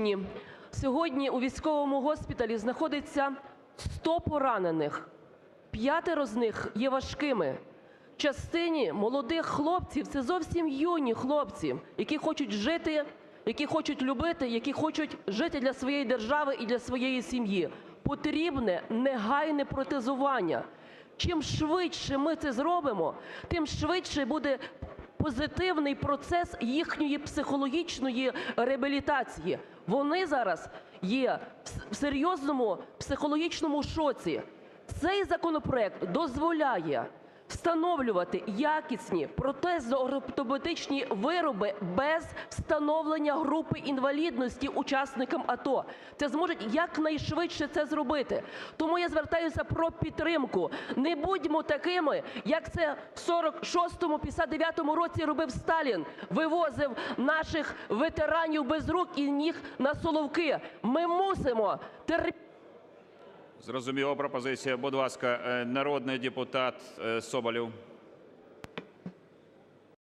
Ні. Сьогодні у військовому госпіталі знаходиться 100 поранених. П'ятеро з них є важкими. Частині молодих хлопців це зовсім юні хлопці, які хочуть жити, які хочуть любити, які хочуть жити для своєї держави і для своєї сім'ї. Потрібне негайне протезування. Чим швидше ми це зробимо, тим швидше буде позитивний процес їхньої психологічної реабілітації. Вони зараз є в серйозному психологічному шоці. Цей законопроект дозволяє встановлювати якісні протезно-ортопедичні вироби без встановлення групи інвалідності учасникам АТО. Це зможуть якнайшвидше це зробити. Тому я звертаюся про підтримку. Не будьмо такими, як це в 46-му, 59-му році робив Сталін, вивозив наших ветеранів без рук і ніг на Соловки. Ми мусимо терпіти. Зрозуміла пропозиція. Будь ласка, е, народний депутат е, Соболєв.